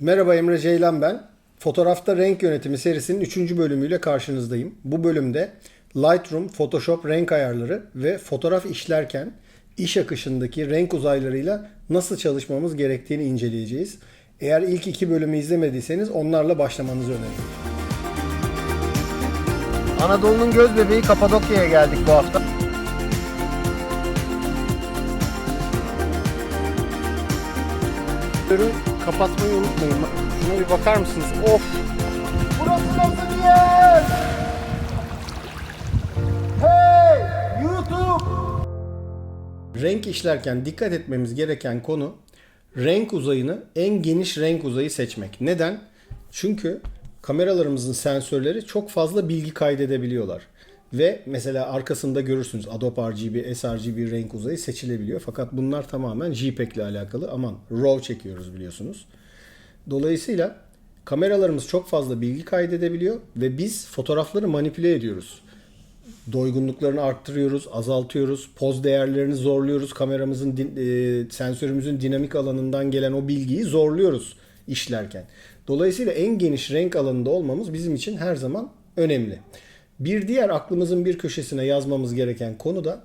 Merhaba Emre Ceylan ben. Fotoğrafta renk yönetimi serisinin 3. bölümüyle karşınızdayım. Bu bölümde Lightroom, Photoshop renk ayarları ve fotoğraf işlerken iş akışındaki renk uzaylarıyla nasıl çalışmamız gerektiğini inceleyeceğiz. Eğer ilk iki bölümü izlemediyseniz onlarla başlamanızı öneririm. Anadolu'nun göz bebeği Kapadokya'ya geldik bu hafta. Ürün kapatmayı unutmayın. Şuna bir bakar mısınız? Of! Burası nasıl bir yer? Hey! YouTube! Renk işlerken dikkat etmemiz gereken konu renk uzayını en geniş renk uzayı seçmek. Neden? Çünkü kameralarımızın sensörleri çok fazla bilgi kaydedebiliyorlar. Ve mesela arkasında görürsünüz Adobe RGB, sRGB renk uzayı seçilebiliyor. Fakat bunlar tamamen JPEG ile alakalı. Aman RAW çekiyoruz biliyorsunuz. Dolayısıyla kameralarımız çok fazla bilgi kaydedebiliyor ve biz fotoğrafları manipüle ediyoruz. Doygunluklarını arttırıyoruz, azaltıyoruz, poz değerlerini zorluyoruz. Kameramızın, e, sensörümüzün dinamik alanından gelen o bilgiyi zorluyoruz işlerken. Dolayısıyla en geniş renk alanında olmamız bizim için her zaman önemli. Bir diğer aklımızın bir köşesine yazmamız gereken konu da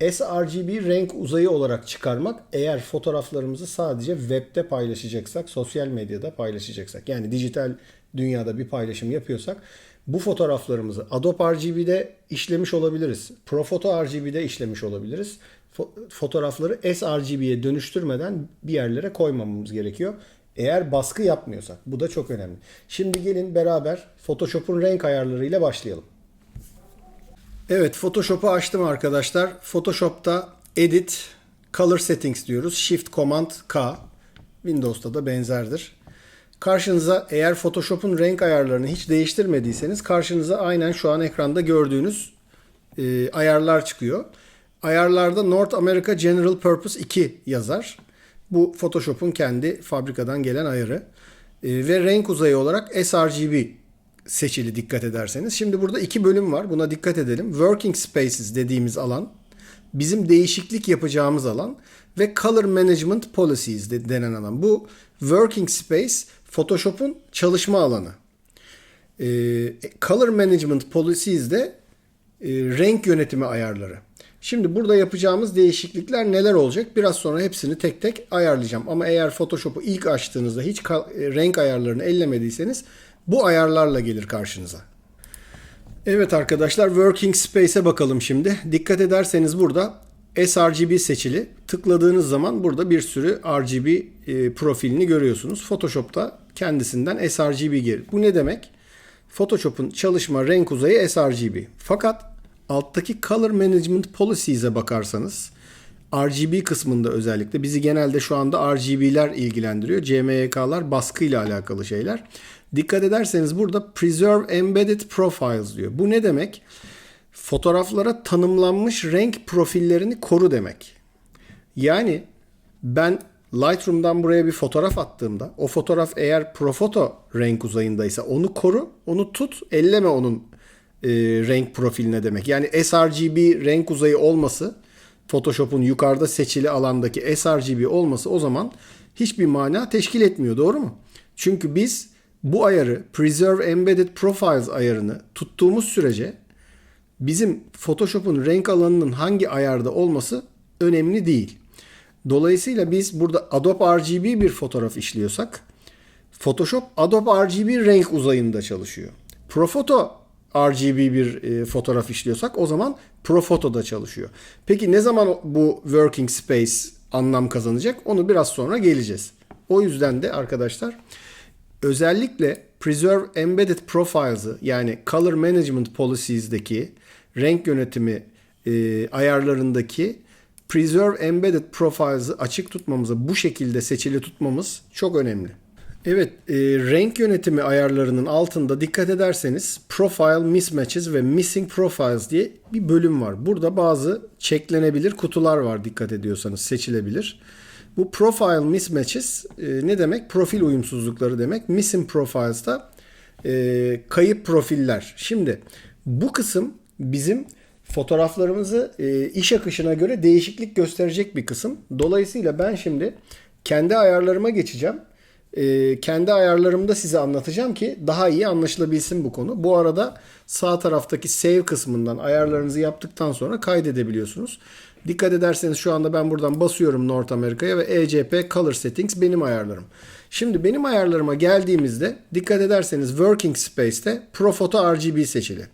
sRGB renk uzayı olarak çıkarmak eğer fotoğraflarımızı sadece webde paylaşacaksak, sosyal medyada paylaşacaksak. Yani dijital dünyada bir paylaşım yapıyorsak bu fotoğraflarımızı Adobe RGB'de işlemiş olabiliriz. Profoto RGB'de işlemiş olabiliriz. Fo- fotoğrafları sRGB'ye dönüştürmeden bir yerlere koymamamız gerekiyor. Eğer baskı yapmıyorsak. Bu da çok önemli. Şimdi gelin beraber Photoshop'un renk ayarlarıyla başlayalım. Evet Photoshop'u açtım arkadaşlar. Photoshop'ta Edit, Color Settings diyoruz. Shift Command K. Windows'ta da benzerdir. Karşınıza eğer Photoshop'un renk ayarlarını hiç değiştirmediyseniz karşınıza aynen şu an ekranda gördüğünüz e, ayarlar çıkıyor. Ayarlarda North America General Purpose 2 yazar. Bu Photoshop'un kendi fabrikadan gelen ayarı. E, ve renk uzayı olarak sRGB seçili dikkat ederseniz. Şimdi burada iki bölüm var. Buna dikkat edelim. Working Spaces dediğimiz alan bizim değişiklik yapacağımız alan ve Color Management Policies de- denen alan. Bu Working Space Photoshop'un çalışma alanı. Ee, Color Management Policies de e, renk yönetimi ayarları. Şimdi burada yapacağımız değişiklikler neler olacak? Biraz sonra hepsini tek tek ayarlayacağım. Ama eğer Photoshop'u ilk açtığınızda hiç e, renk ayarlarını ellemediyseniz bu ayarlarla gelir karşınıza. Evet arkadaşlar Working Space'e bakalım şimdi. Dikkat ederseniz burada sRGB seçili. Tıkladığınız zaman burada bir sürü RGB e, profilini görüyorsunuz. Photoshop'ta kendisinden sRGB gelir. Bu ne demek? Photoshop'un çalışma renk uzayı sRGB. Fakat alttaki Color Management Policies'e bakarsanız RGB kısmında özellikle bizi genelde şu anda RGB'ler ilgilendiriyor. CMYK'lar baskıyla alakalı şeyler. Dikkat ederseniz burada Preserve Embedded Profiles diyor. Bu ne demek? Fotoğraflara tanımlanmış renk profillerini koru demek. Yani ben Lightroom'dan buraya bir fotoğraf attığımda o fotoğraf eğer Profoto renk uzayındaysa onu koru, onu tut, elleme onun e, renk profiline demek. Yani sRGB renk uzayı olması Photoshop'un yukarıda seçili alandaki sRGB olması o zaman hiçbir mana teşkil etmiyor. Doğru mu? Çünkü biz bu ayarı Preserve Embedded Profiles ayarını tuttuğumuz sürece bizim Photoshop'un renk alanının hangi ayarda olması önemli değil. Dolayısıyla biz burada Adobe RGB bir fotoğraf işliyorsak Photoshop Adobe RGB renk uzayında çalışıyor. Profoto RGB bir e, fotoğraf işliyorsak o zaman Profoto'da çalışıyor. Peki ne zaman bu working space anlam kazanacak? Onu biraz sonra geleceğiz. O yüzden de arkadaşlar özellikle Preserve Embedded Profiles'ı yani Color Management Policies'deki renk yönetimi e, ayarlarındaki Preserve Embedded Profiles'ı açık tutmamızı bu şekilde seçili tutmamız çok önemli. Evet, e, renk yönetimi ayarlarının altında dikkat ederseniz Profile Mismatches ve Missing Profiles diye bir bölüm var. Burada bazı çeklenebilir kutular var dikkat ediyorsanız seçilebilir. Bu Profile Mismatches e, ne demek? Profil uyumsuzlukları demek. Missing Profiles da e, kayıp profiller. Şimdi bu kısım bizim fotoğraflarımızı e, iş akışına göre değişiklik gösterecek bir kısım. Dolayısıyla ben şimdi kendi ayarlarıma geçeceğim. e, kendi ayarlarımda size anlatacağım ki daha iyi anlaşılabilsin bu konu. Bu arada sağ taraftaki save kısmından ayarlarınızı yaptıktan sonra kaydedebiliyorsunuz. Dikkat ederseniz şu anda ben buradan basıyorum North Amerika'ya ve ECP Color Settings benim ayarlarım. Şimdi benim ayarlarıma geldiğimizde dikkat ederseniz Working Space'te Profoto RGB seçili.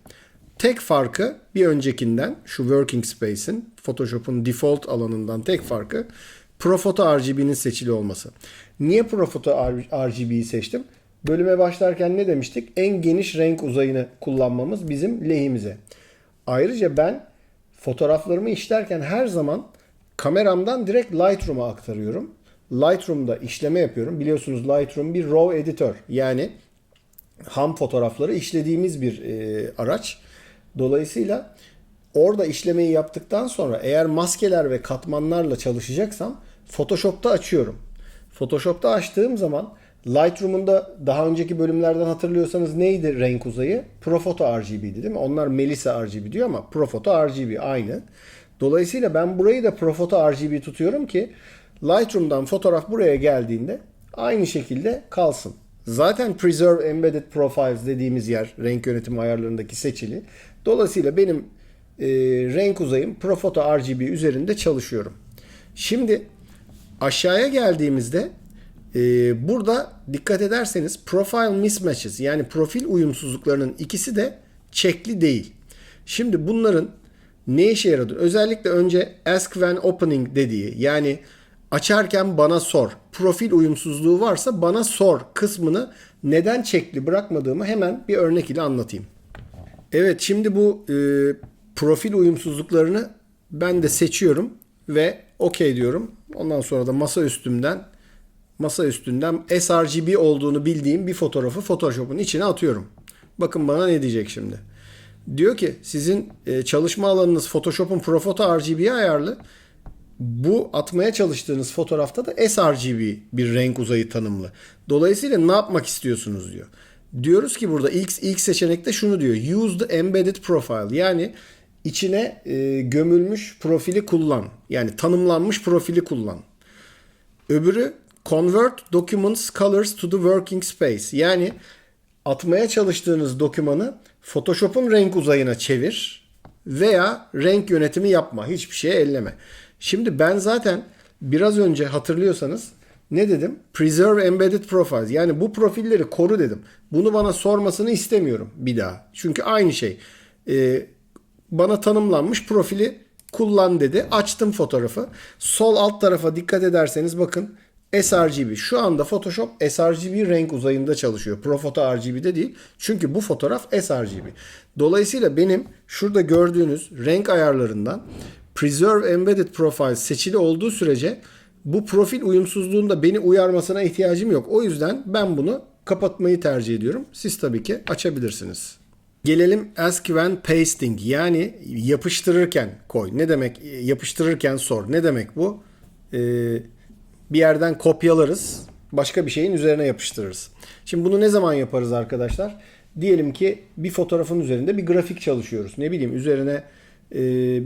Tek farkı bir öncekinden şu Working Space'in Photoshop'un default alanından tek farkı Profoto RGB'nin seçili olması. Niye Profoto RGB'yi seçtim? Bölüme başlarken ne demiştik? En geniş renk uzayını kullanmamız bizim lehimize. Ayrıca ben fotoğraflarımı işlerken her zaman kameramdan direkt Lightroom'a aktarıyorum. Lightroom'da işleme yapıyorum. Biliyorsunuz Lightroom bir RAW editör. Yani ham fotoğrafları işlediğimiz bir e, araç. Dolayısıyla orada işlemeyi yaptıktan sonra eğer maskeler ve katmanlarla çalışacaksam Photoshop'ta açıyorum. Photoshop'ta açtığım zaman Lightroom'un da daha önceki bölümlerden hatırlıyorsanız neydi renk uzayı? Profoto RGB'di değil mi? Onlar Melissa RGB diyor ama Profoto RGB aynı. Dolayısıyla ben burayı da Profoto RGB tutuyorum ki Lightroom'dan fotoğraf buraya geldiğinde aynı şekilde kalsın. Zaten Preserve Embedded Profiles dediğimiz yer renk yönetimi ayarlarındaki seçili. Dolayısıyla benim e, renk uzayım Profoto RGB üzerinde çalışıyorum. Şimdi aşağıya geldiğimizde e, burada dikkat ederseniz Profile Mismatches yani profil uyumsuzluklarının ikisi de çekli değil. Şimdi bunların ne işe yaradı? Özellikle önce Ask When Opening dediği yani açarken bana sor. Profil uyumsuzluğu varsa bana sor kısmını neden çekli bırakmadığımı hemen bir örnek ile anlatayım. Evet şimdi bu e, profil uyumsuzluklarını ben de seçiyorum ve OK diyorum. Ondan sonra da masa üstümden masa üstünden sRGB olduğunu bildiğim bir fotoğrafı Photoshop'un içine atıyorum. Bakın bana ne diyecek şimdi. Diyor ki sizin e, çalışma alanınız Photoshop'un Profoto RGB'ye ayarlı. Bu atmaya çalıştığınız fotoğrafta da sRGB bir renk uzayı tanımlı. Dolayısıyla ne yapmak istiyorsunuz diyor. Diyoruz ki burada ilk, ilk seçenekte şunu diyor. Use the embedded profile. Yani içine e, gömülmüş profili kullan. Yani tanımlanmış profili kullan. Öbürü convert documents colors to the working space. Yani atmaya çalıştığınız dokümanı Photoshop'un renk uzayına çevir veya renk yönetimi yapma. Hiçbir şeye elleme. Şimdi ben zaten biraz önce hatırlıyorsanız ne dedim? Preserve embedded profiles. Yani bu profilleri koru dedim. Bunu bana sormasını istemiyorum bir daha. Çünkü aynı şey. Ee, bana tanımlanmış profili kullan dedi. Açtım fotoğrafı. Sol alt tarafa dikkat ederseniz bakın sRGB. Şu anda Photoshop sRGB renk uzayında çalışıyor. Profoto RGB'de değil. Çünkü bu fotoğraf sRGB. Dolayısıyla benim şurada gördüğünüz renk ayarlarından Preserve Embedded Profile seçili olduğu sürece bu profil uyumsuzluğunda beni uyarmasına ihtiyacım yok. O yüzden ben bunu kapatmayı tercih ediyorum. Siz tabii ki açabilirsiniz. Gelelim ask when pasting yani yapıştırırken koy. Ne demek yapıştırırken sor. Ne demek bu? Ee, bir yerden kopyalarız. Başka bir şeyin üzerine yapıştırırız. Şimdi bunu ne zaman yaparız arkadaşlar? Diyelim ki bir fotoğrafın üzerinde bir grafik çalışıyoruz. Ne bileyim üzerine e,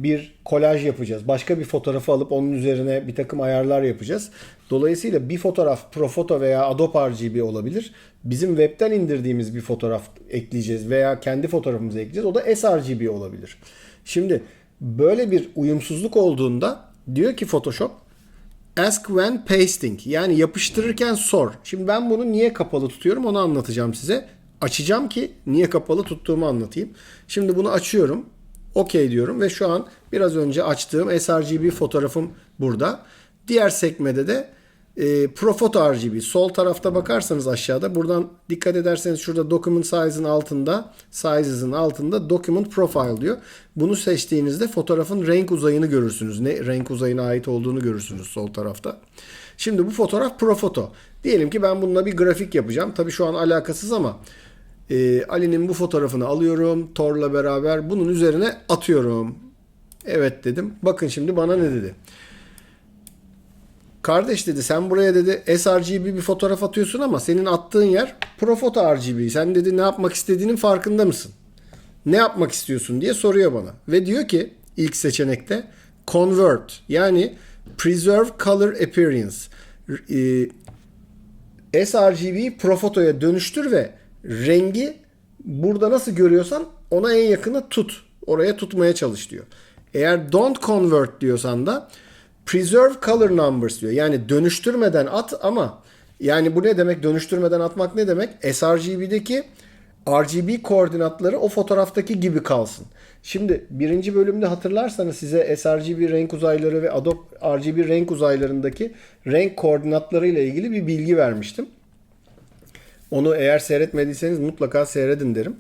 bir kolaj yapacağız. Başka bir fotoğrafı alıp onun üzerine bir takım ayarlar yapacağız. Dolayısıyla bir fotoğraf Profoto veya Adobe RGB olabilir. Bizim webten indirdiğimiz bir fotoğraf ekleyeceğiz veya kendi fotoğrafımızı ekleyeceğiz. O da sRGB olabilir. Şimdi böyle bir uyumsuzluk olduğunda diyor ki Photoshop Ask when pasting yani yapıştırırken sor. Şimdi ben bunu niye kapalı tutuyorum onu anlatacağım size. Açacağım ki niye kapalı tuttuğumu anlatayım. Şimdi bunu açıyorum. OK diyorum ve şu an biraz önce açtığım sRGB fotoğrafım burada. Diğer sekmede de e, Profoto RGB. Sol tarafta bakarsanız aşağıda buradan dikkat ederseniz şurada document size'ın altında sizes'ın altında document profile diyor. Bunu seçtiğinizde fotoğrafın renk uzayını görürsünüz. Ne renk uzayına ait olduğunu görürsünüz sol tarafta. Şimdi bu fotoğraf Profoto. Diyelim ki ben bununla bir grafik yapacağım. Tabii şu an alakasız ama e, Ali'nin bu fotoğrafını alıyorum. Thor'la beraber bunun üzerine atıyorum. Evet dedim. Bakın şimdi bana ne dedi. Kardeş dedi sen buraya dedi sRGB bir fotoğraf atıyorsun ama senin attığın yer Profoto RGB. Sen dedi ne yapmak istediğinin farkında mısın? Ne yapmak istiyorsun diye soruyor bana. Ve diyor ki ilk seçenekte convert yani preserve color appearance. sRGB'yi Profoto'ya dönüştür ve rengi burada nasıl görüyorsan ona en yakını tut. Oraya tutmaya çalış diyor. Eğer don't convert diyorsan da preserve color numbers diyor. Yani dönüştürmeden at ama yani bu ne demek? Dönüştürmeden atmak ne demek? sRGB'deki RGB koordinatları o fotoğraftaki gibi kalsın. Şimdi birinci bölümde hatırlarsanız size sRGB renk uzayları ve Adobe RGB renk uzaylarındaki renk koordinatları ile ilgili bir bilgi vermiştim. Onu eğer seyretmediyseniz mutlaka seyredin derim.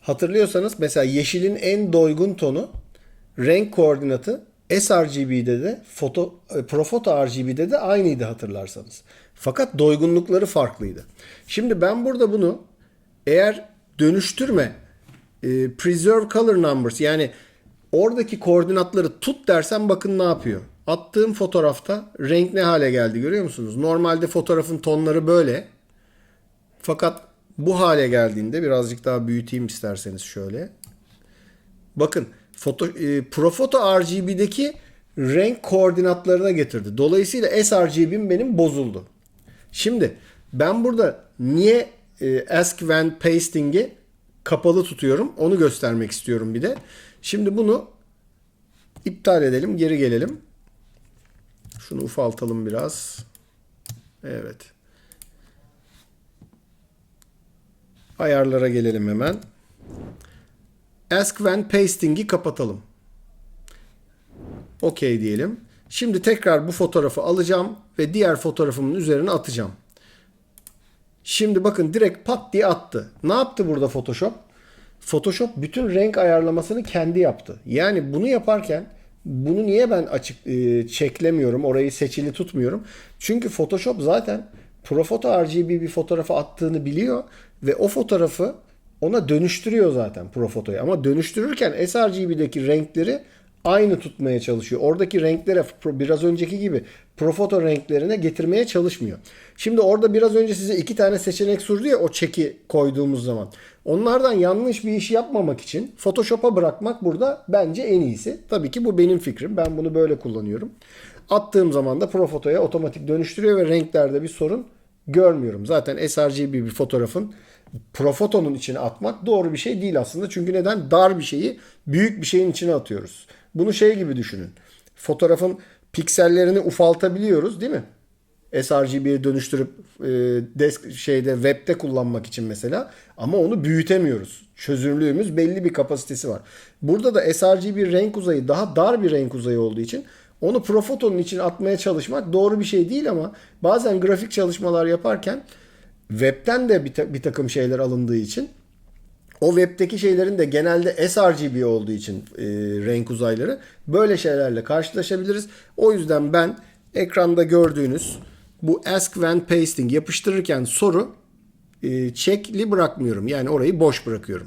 Hatırlıyorsanız mesela yeşilin en doygun tonu renk koordinatı sRGB'de de foto, e, Profoto RGB'de de aynıydı hatırlarsanız. Fakat doygunlukları farklıydı. Şimdi ben burada bunu eğer dönüştürme e, preserve color numbers yani oradaki koordinatları tut dersen bakın ne yapıyor. Attığım fotoğrafta renk ne hale geldi görüyor musunuz? Normalde fotoğrafın tonları böyle. Fakat bu hale geldiğinde birazcık daha büyüteyim isterseniz şöyle. Bakın foto, e, Profoto RGB'deki renk koordinatlarına getirdi. Dolayısıyla sRGB'm benim bozuldu. Şimdi ben burada niye e, ask when pasting'i kapalı tutuyorum onu göstermek istiyorum bir de. Şimdi bunu iptal edelim geri gelelim. Şunu ufaltalım biraz. Evet. Ayarlara gelelim hemen. Ask when pasting'i kapatalım. OK diyelim. Şimdi tekrar bu fotoğrafı alacağım ve diğer fotoğrafımın üzerine atacağım. Şimdi bakın direkt pat diye attı. Ne yaptı burada Photoshop? Photoshop bütün renk ayarlamasını kendi yaptı. Yani bunu yaparken bunu niye ben açık e, çeklemiyorum, orayı seçili tutmuyorum? Çünkü Photoshop zaten Profoto RGB bir fotoğrafı attığını biliyor ve o fotoğrafı ona dönüştürüyor zaten Profoto'ya. Ama dönüştürürken sRGB'deki renkleri aynı tutmaya çalışıyor. Oradaki renklere biraz önceki gibi Profoto renklerine getirmeye çalışmıyor. Şimdi orada biraz önce size iki tane seçenek sundu ya o çeki koyduğumuz zaman. Onlardan yanlış bir iş yapmamak için Photoshop'a bırakmak burada bence en iyisi. Tabii ki bu benim fikrim. Ben bunu böyle kullanıyorum. Attığım zaman da Profoto'ya otomatik dönüştürüyor ve renklerde bir sorun görmüyorum. Zaten sRGB bir fotoğrafın Profoto'nun içine atmak doğru bir şey değil aslında. Çünkü neden? Dar bir şeyi büyük bir şeyin içine atıyoruz. Bunu şey gibi düşünün. Fotoğrafın piksellerini ufaltabiliyoruz değil mi? sRGB'ye dönüştürüp e, desk şeyde webde kullanmak için mesela ama onu büyütemiyoruz. Çözünürlüğümüz belli bir kapasitesi var. Burada da sRGB renk uzayı daha dar bir renk uzayı olduğu için onu Profoto'nun için atmaya çalışmak doğru bir şey değil ama bazen grafik çalışmalar yaparken webten de bir, ta- bir takım şeyler alındığı için o webdeki şeylerin de genelde sRGB olduğu için e, renk uzayları böyle şeylerle karşılaşabiliriz. O yüzden ben ekranda gördüğünüz bu ask when pasting yapıştırırken soru e, checkli bırakmıyorum. Yani orayı boş bırakıyorum.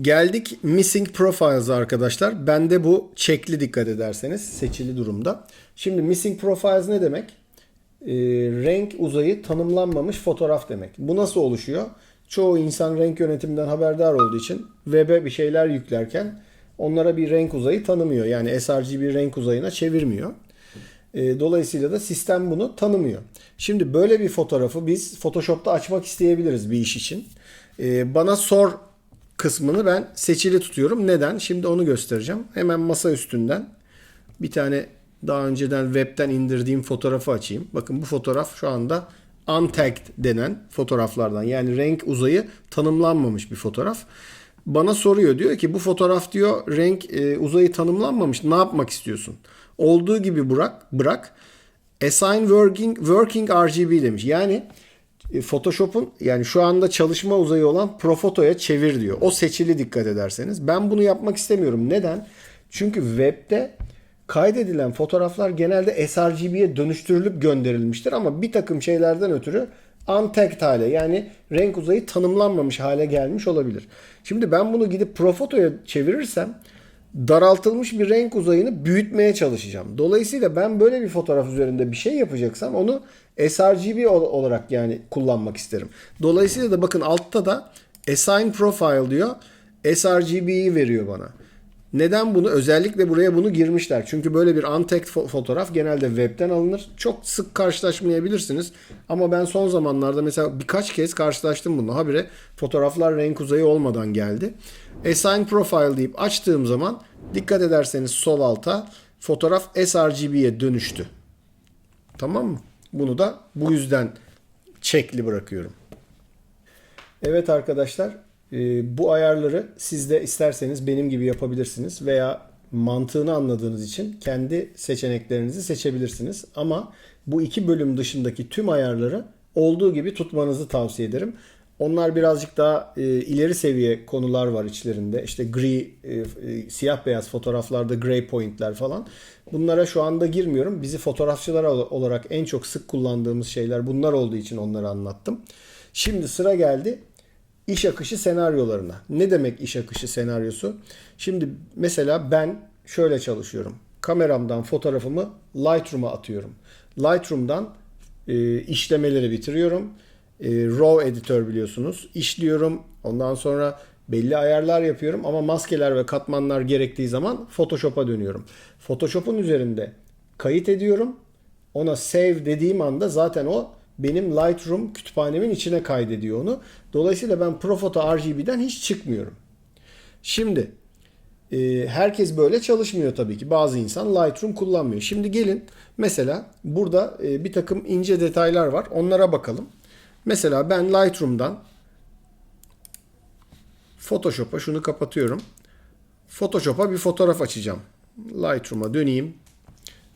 Geldik missing profiles arkadaşlar. Bende bu checkli dikkat ederseniz seçili durumda. Şimdi missing profiles ne demek? E, renk uzayı tanımlanmamış fotoğraf demek. Bu nasıl oluşuyor? Çoğu insan renk yönetiminden haberdar olduğu için web'e bir şeyler yüklerken onlara bir renk uzayı tanımıyor. Yani sRGB renk uzayına çevirmiyor. E, dolayısıyla da sistem bunu tanımıyor. Şimdi böyle bir fotoğrafı biz Photoshop'ta açmak isteyebiliriz bir iş için. E, bana sor kısmını ben seçili tutuyorum. Neden? Şimdi onu göstereceğim. Hemen masa üstünden bir tane daha önceden webten indirdiğim fotoğrafı açayım. Bakın bu fotoğraf şu anda untagged denen fotoğraflardan. Yani renk uzayı tanımlanmamış bir fotoğraf. Bana soruyor diyor ki bu fotoğraf diyor renk e, uzayı tanımlanmamış. Ne yapmak istiyorsun? Olduğu gibi bırak, bırak. Assign working working RGB demiş. Yani e, Photoshop'un yani şu anda çalışma uzayı olan Profoto'ya çevir diyor. O seçili dikkat ederseniz. Ben bunu yapmak istemiyorum. Neden? Çünkü webde kaydedilen fotoğraflar genelde sRGB'ye dönüştürülüp gönderilmiştir ama bir takım şeylerden ötürü untagged hale yani renk uzayı tanımlanmamış hale gelmiş olabilir. Şimdi ben bunu gidip Profoto'ya çevirirsem daraltılmış bir renk uzayını büyütmeye çalışacağım. Dolayısıyla ben böyle bir fotoğraf üzerinde bir şey yapacaksam onu sRGB olarak yani kullanmak isterim. Dolayısıyla da bakın altta da assign profile diyor. sRGB'yi veriyor bana. Neden bunu? Özellikle buraya bunu girmişler. Çünkü böyle bir untagged fo- fotoğraf genelde webten alınır. Çok sık karşılaşmayabilirsiniz. Ama ben son zamanlarda mesela birkaç kez karşılaştım bununla. Habire fotoğraflar renk uzayı olmadan geldi. Assign Profile deyip açtığım zaman dikkat ederseniz sol alta fotoğraf sRGB'ye dönüştü. Tamam mı? Bunu da bu yüzden çekli bırakıyorum. Evet arkadaşlar e, bu ayarları siz de isterseniz benim gibi yapabilirsiniz veya mantığını anladığınız için kendi seçeneklerinizi seçebilirsiniz. Ama bu iki bölüm dışındaki tüm ayarları olduğu gibi tutmanızı tavsiye ederim. Onlar birazcık daha e, ileri seviye konular var içlerinde. İşte gri, e, e, siyah beyaz fotoğraflarda gray pointler falan. Bunlara şu anda girmiyorum. Bizi fotoğrafçılar ol- olarak en çok sık kullandığımız şeyler bunlar olduğu için onları anlattım. Şimdi sıra geldi iş akışı senaryolarına. Ne demek iş akışı senaryosu? Şimdi mesela ben şöyle çalışıyorum. Kameramdan fotoğrafımı Lightroom'a atıyorum. Lightroom'dan e, işlemeleri bitiriyorum. E, RAW editör biliyorsunuz. İşliyorum. Ondan sonra belli ayarlar yapıyorum ama maskeler ve katmanlar gerektiği zaman Photoshop'a dönüyorum. Photoshop'un üzerinde kayıt ediyorum. Ona save dediğim anda zaten o benim Lightroom kütüphanemin içine kaydediyor onu. Dolayısıyla ben Profoto RGB'den hiç çıkmıyorum. Şimdi e, herkes böyle çalışmıyor tabii ki. Bazı insan Lightroom kullanmıyor. Şimdi gelin mesela burada e, bir takım ince detaylar var. Onlara bakalım. Mesela ben Lightroom'dan Photoshop'a şunu kapatıyorum. Photoshop'a bir fotoğraf açacağım. Lightroom'a döneyim.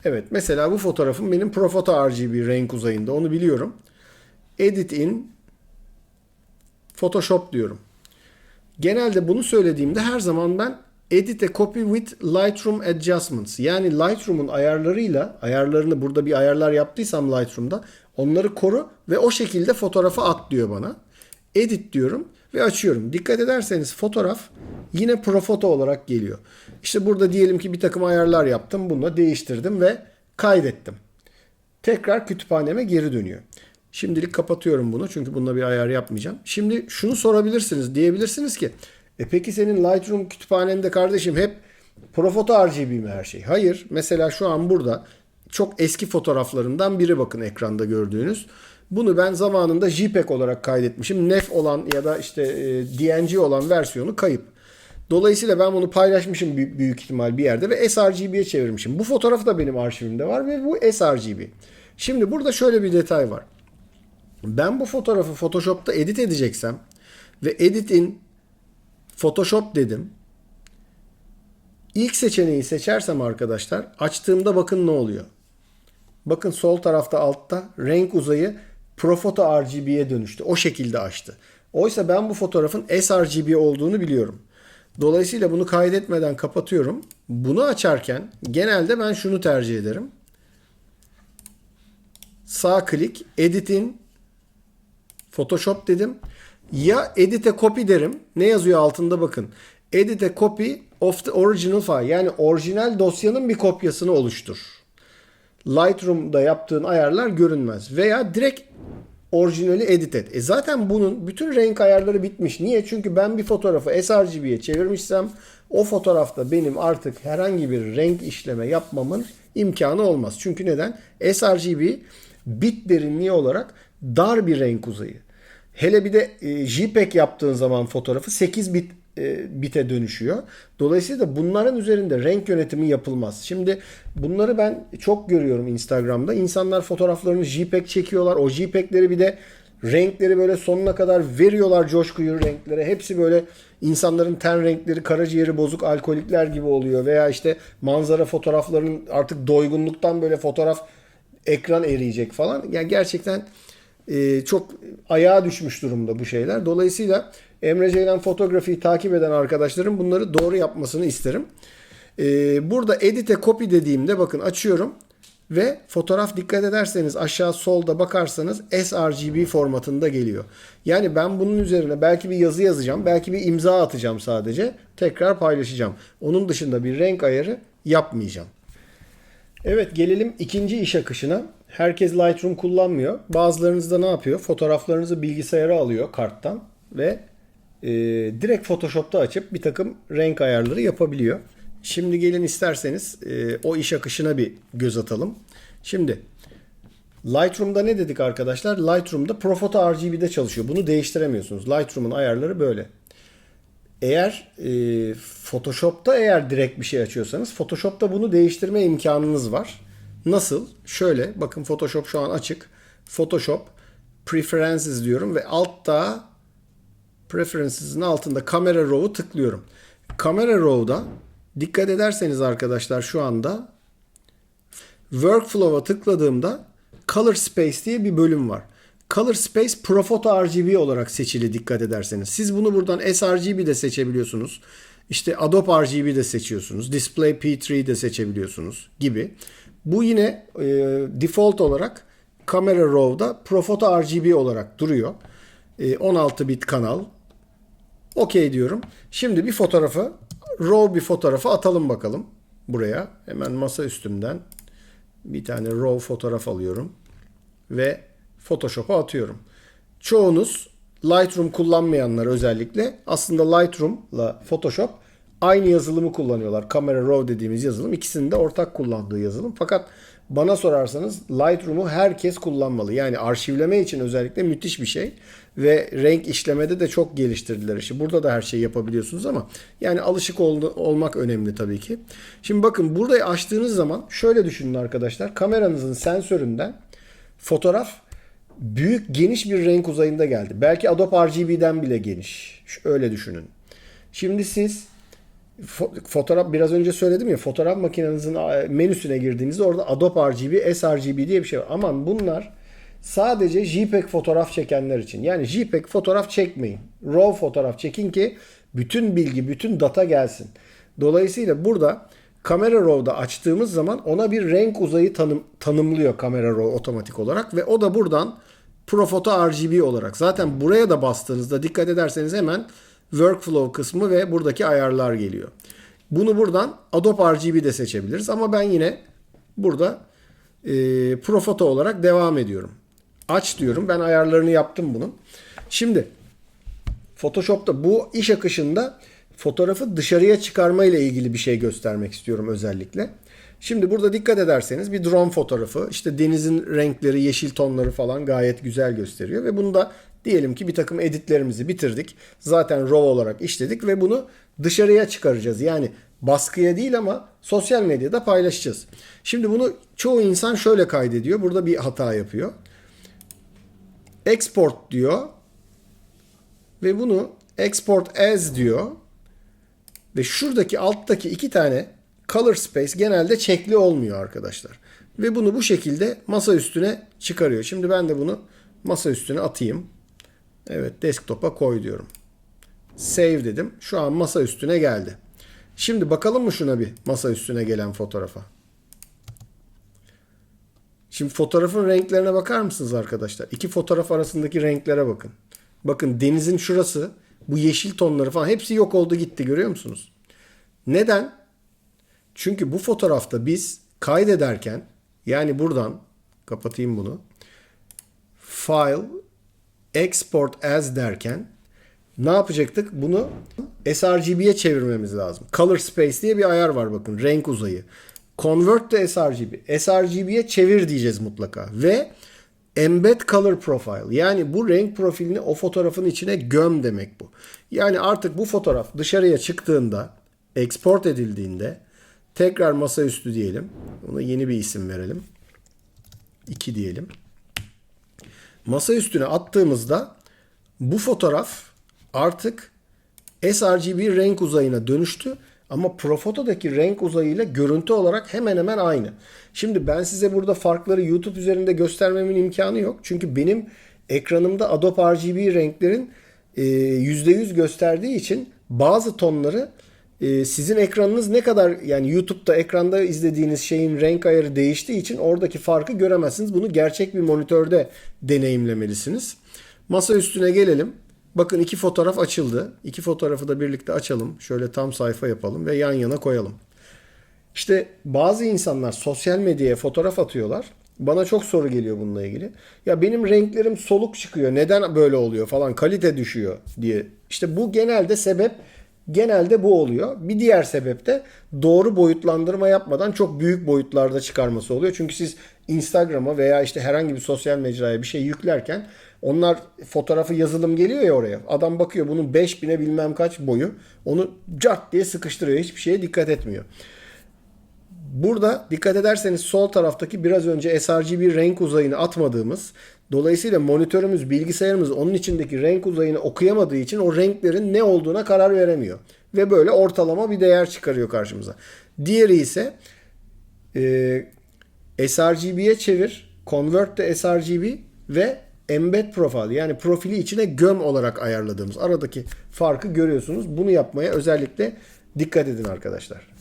Evet mesela bu fotoğrafım benim Profoto RGB renk uzayında onu biliyorum. Edit in Photoshop diyorum. Genelde bunu söylediğimde her zaman ben Edit a copy with Lightroom adjustments. Yani Lightroom'un ayarlarıyla ayarlarını burada bir ayarlar yaptıysam Lightroom'da onları koru ve o şekilde fotoğrafı at diyor bana. Edit diyorum ve açıyorum. Dikkat ederseniz fotoğraf yine Profoto olarak geliyor. İşte burada diyelim ki bir takım ayarlar yaptım. Bunu değiştirdim ve kaydettim. Tekrar kütüphaneme geri dönüyor. Şimdilik kapatıyorum bunu çünkü bununla bir ayar yapmayacağım. Şimdi şunu sorabilirsiniz. Diyebilirsiniz ki e peki senin Lightroom kütüphanende kardeşim hep Profoto RGB mi her şey? Hayır. Mesela şu an burada çok eski fotoğraflarımdan biri bakın ekranda gördüğünüz. Bunu ben zamanında JPEG olarak kaydetmişim. NEF olan ya da işte e, DNG olan versiyonu kayıp. Dolayısıyla ben bunu paylaşmışım büyük, ihtimal bir yerde ve sRGB'ye çevirmişim. Bu fotoğraf da benim arşivimde var ve bu sRGB. Şimdi burada şöyle bir detay var. Ben bu fotoğrafı Photoshop'ta edit edeceksem ve edit in Photoshop dedim. İlk seçeneği seçersem arkadaşlar açtığımda bakın ne oluyor. Bakın sol tarafta altta renk uzayı Profoto RGB'ye dönüştü. O şekilde açtı. Oysa ben bu fotoğrafın sRGB olduğunu biliyorum. Dolayısıyla bunu kaydetmeden kapatıyorum. Bunu açarken genelde ben şunu tercih ederim. Sağ klik, Edit in, Photoshop dedim. Ya Edit a Copy derim. Ne yazıyor altında bakın. Edit a Copy of the original file. Yani orijinal dosyanın bir kopyasını oluştur. Lightroom'da yaptığın ayarlar görünmez. Veya direkt orijinali edit et. E zaten bunun bütün renk ayarları bitmiş. Niye? Çünkü ben bir fotoğrafı sRGB'ye çevirmişsem o fotoğrafta benim artık herhangi bir renk işleme yapmamın imkanı olmaz. Çünkü neden? sRGB bit derinliği olarak dar bir renk uzayı. Hele bir de e, JPEG yaptığın zaman fotoğrafı 8 bit e, bite dönüşüyor. Dolayısıyla bunların üzerinde renk yönetimi yapılmaz. Şimdi bunları ben çok görüyorum Instagram'da. İnsanlar fotoğraflarını JPEG çekiyorlar. O JPEG'leri bir de renkleri böyle sonuna kadar veriyorlar coşkuyu renklere. Hepsi böyle insanların ten renkleri, karaciğeri bozuk alkolikler gibi oluyor. Veya işte manzara fotoğraflarının artık doygunluktan böyle fotoğraf ekran eriyecek falan. Yani gerçekten e, çok ayağa düşmüş durumda bu şeyler. Dolayısıyla Emre Ceylan fotoğrafıyı takip eden arkadaşlarım bunları doğru yapmasını isterim. E, burada edit'e copy dediğimde bakın açıyorum ve fotoğraf dikkat ederseniz aşağı solda bakarsanız sRGB formatında geliyor. Yani ben bunun üzerine belki bir yazı yazacağım, belki bir imza atacağım sadece. Tekrar paylaşacağım. Onun dışında bir renk ayarı yapmayacağım. Evet gelelim ikinci iş akışına. Herkes Lightroom kullanmıyor. Bazılarınız da ne yapıyor? Fotoğraflarınızı bilgisayara alıyor karttan ve e, direkt Photoshop'ta açıp bir takım renk ayarları yapabiliyor. Şimdi gelin isterseniz e, o iş akışına bir göz atalım. Şimdi Lightroom'da ne dedik arkadaşlar? Lightroom'da Profoto RGB'de çalışıyor. Bunu değiştiremiyorsunuz. Lightroom'un ayarları böyle. Eğer e, Photoshop'ta eğer direkt bir şey açıyorsanız Photoshop'ta bunu değiştirme imkanınız var. Nasıl? Şöyle bakın Photoshop şu an açık. Photoshop Preferences diyorum ve altta Preferences'in altında Camera Raw'u tıklıyorum. Camera Raw'da dikkat ederseniz arkadaşlar şu anda Workflow'a tıkladığımda Color Space diye bir bölüm var. Color Space Profoto RGB olarak seçili dikkat ederseniz. Siz bunu buradan sRGB de seçebiliyorsunuz. İşte Adobe RGB de seçiyorsunuz. Display P3 de seçebiliyorsunuz gibi. Bu yine e, default olarak Camera Raw'da Profoto RGB olarak duruyor. E, 16 bit kanal. Okey diyorum. Şimdi bir fotoğrafı, RAW bir fotoğrafı atalım bakalım buraya. Hemen masa üstümden bir tane RAW fotoğraf alıyorum ve Photoshop'a atıyorum. Çoğunuz Lightroom kullanmayanlar özellikle aslında Lightroom'la Photoshop aynı yazılımı kullanıyorlar. Camera Raw dediğimiz yazılım. İkisinin de ortak kullandığı yazılım. Fakat bana sorarsanız Lightroom'u herkes kullanmalı. Yani arşivleme için özellikle müthiş bir şey. Ve renk işlemede de çok geliştirdiler işi. Burada da her şeyi yapabiliyorsunuz ama yani alışık ol- olmak önemli tabii ki. Şimdi bakın burada açtığınız zaman şöyle düşünün arkadaşlar. Kameranızın sensöründen fotoğraf büyük geniş bir renk uzayında geldi. Belki Adobe RGB'den bile geniş. Öyle düşünün. Şimdi siz fotoğraf biraz önce söyledim ya fotoğraf makinenizin e, menüsüne girdiğinizde orada Adobe RGB, sRGB diye bir şey var. Aman bunlar sadece JPEG fotoğraf çekenler için. Yani JPEG fotoğraf çekmeyin. RAW fotoğraf çekin ki bütün bilgi, bütün data gelsin. Dolayısıyla burada Camera Raw'da açtığımız zaman ona bir renk uzayı tanım, tanımlıyor Camera Raw otomatik olarak ve o da buradan Profoto RGB olarak. Zaten buraya da bastığınızda dikkat ederseniz hemen Workflow kısmı ve buradaki ayarlar geliyor. Bunu buradan Adobe RGB de seçebiliriz ama ben yine burada e, Profoto olarak devam ediyorum. Aç diyorum. Ben ayarlarını yaptım bunun. Şimdi Photoshop'ta bu iş akışında fotoğrafı dışarıya çıkarma ile ilgili bir şey göstermek istiyorum özellikle. Şimdi burada dikkat ederseniz bir drone fotoğrafı işte denizin renkleri, yeşil tonları falan gayet güzel gösteriyor ve bunu da diyelim ki bir takım editlerimizi bitirdik. Zaten RAW olarak işledik ve bunu dışarıya çıkaracağız. Yani baskıya değil ama sosyal medyada paylaşacağız. Şimdi bunu çoğu insan şöyle kaydediyor. Burada bir hata yapıyor. Export diyor ve bunu export as diyor. Ve şuradaki alttaki iki tane color space genelde çekli olmuyor arkadaşlar. Ve bunu bu şekilde masa üstüne çıkarıyor. Şimdi ben de bunu masa üstüne atayım. Evet desktop'a koy diyorum. Save dedim. Şu an masa üstüne geldi. Şimdi bakalım mı şuna bir masa üstüne gelen fotoğrafa? Şimdi fotoğrafın renklerine bakar mısınız arkadaşlar? İki fotoğraf arasındaki renklere bakın. Bakın denizin şurası, bu yeşil tonları falan hepsi yok oldu gitti görüyor musunuz? Neden? Çünkü bu fotoğrafta biz kaydederken yani buradan kapatayım bunu. File export as derken ne yapacaktık? Bunu sRGB'ye çevirmemiz lazım. Color space diye bir ayar var bakın. Renk uzayı. Convert to sRGB. sRGB'ye çevir diyeceğiz mutlaka. Ve embed color profile. Yani bu renk profilini o fotoğrafın içine göm demek bu. Yani artık bu fotoğraf dışarıya çıktığında, export edildiğinde tekrar masaüstü diyelim. Ona yeni bir isim verelim. 2 diyelim. Masa üstüne attığımızda bu fotoğraf artık sRGB renk uzayına dönüştü. Ama Profoto'daki renk uzayıyla görüntü olarak hemen hemen aynı. Şimdi ben size burada farkları YouTube üzerinde göstermemin imkanı yok. Çünkü benim ekranımda Adobe RGB renklerin e, %100 gösterdiği için bazı tonları e, sizin ekranınız ne kadar yani YouTube'da ekranda izlediğiniz şeyin renk ayarı değiştiği için oradaki farkı göremezsiniz. Bunu gerçek bir monitörde deneyimlemelisiniz. Masa üstüne gelelim. Bakın iki fotoğraf açıldı. İki fotoğrafı da birlikte açalım. Şöyle tam sayfa yapalım ve yan yana koyalım. İşte bazı insanlar sosyal medyaya fotoğraf atıyorlar. Bana çok soru geliyor bununla ilgili. Ya benim renklerim soluk çıkıyor. Neden böyle oluyor falan. Kalite düşüyor diye. İşte bu genelde sebep Genelde bu oluyor. Bir diğer sebep de doğru boyutlandırma yapmadan çok büyük boyutlarda çıkarması oluyor. Çünkü siz Instagram'a veya işte herhangi bir sosyal mecraya bir şey yüklerken onlar fotoğrafı yazılım geliyor ya oraya. Adam bakıyor bunun 5000'e bilmem kaç boyu. Onu cart diye sıkıştırıyor. Hiçbir şeye dikkat etmiyor. Burada dikkat ederseniz sol taraftaki biraz önce sRGB renk uzayını atmadığımız dolayısıyla monitörümüz, bilgisayarımız onun içindeki renk uzayını okuyamadığı için o renklerin ne olduğuna karar veremiyor. Ve böyle ortalama bir değer çıkarıyor karşımıza. Diğeri ise e, sRGB'ye çevir, convert to sRGB ve embed profile yani profili içine göm olarak ayarladığımız aradaki farkı görüyorsunuz. Bunu yapmaya özellikle dikkat edin arkadaşlar.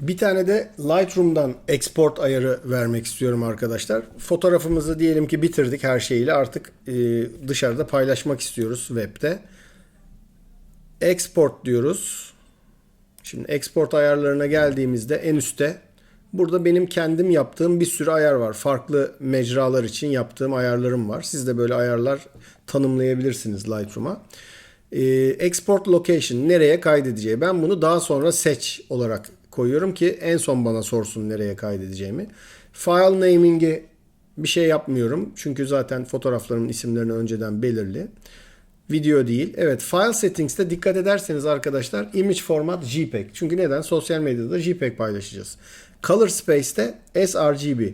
Bir tane de Lightroom'dan export ayarı vermek istiyorum arkadaşlar. Fotoğrafımızı diyelim ki bitirdik her şeyiyle artık e, dışarıda paylaşmak istiyoruz webde. Export diyoruz. Şimdi export ayarlarına geldiğimizde en üstte burada benim kendim yaptığım bir sürü ayar var. Farklı mecralar için yaptığım ayarlarım var. Siz de böyle ayarlar tanımlayabilirsiniz Lightroom'a. Ee, export location nereye kaydedeceği. Ben bunu daha sonra seç olarak koyuyorum ki en son bana sorsun nereye kaydedeceğimi. File naming'i bir şey yapmıyorum. Çünkü zaten fotoğraflarımın isimlerini önceden belirli. Video değil. Evet file settings'te dikkat ederseniz arkadaşlar image format JPEG. Çünkü neden? Sosyal medyada JPEG paylaşacağız. Color space'te sRGB.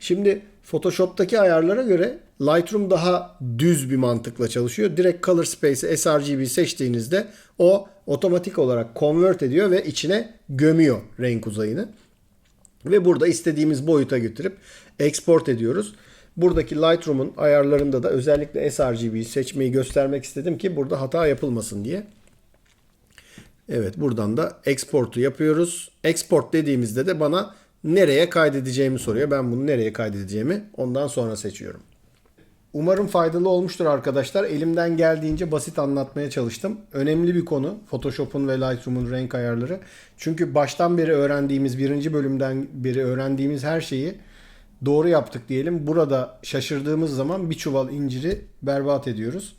Şimdi Photoshop'taki ayarlara göre Lightroom daha düz bir mantıkla çalışıyor. Direkt Color Space'i sRGB seçtiğinizde o otomatik olarak convert ediyor ve içine gömüyor renk uzayını. Ve burada istediğimiz boyuta götürüp export ediyoruz. Buradaki Lightroom'un ayarlarında da özellikle sRGB'yi seçmeyi göstermek istedim ki burada hata yapılmasın diye. Evet buradan da export'u yapıyoruz. Export dediğimizde de bana nereye kaydedeceğimi soruyor. Ben bunu nereye kaydedeceğimi ondan sonra seçiyorum. Umarım faydalı olmuştur arkadaşlar. Elimden geldiğince basit anlatmaya çalıştım. Önemli bir konu Photoshop'un ve Lightroom'un renk ayarları. Çünkü baştan beri öğrendiğimiz, birinci bölümden beri öğrendiğimiz her şeyi doğru yaptık diyelim. Burada şaşırdığımız zaman bir çuval inciri berbat ediyoruz.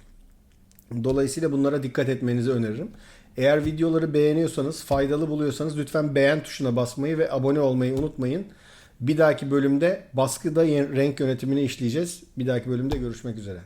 Dolayısıyla bunlara dikkat etmenizi öneririm. Eğer videoları beğeniyorsanız, faydalı buluyorsanız lütfen beğen tuşuna basmayı ve abone olmayı unutmayın. Bir dahaki bölümde baskıda renk yönetimini işleyeceğiz. Bir dahaki bölümde görüşmek üzere.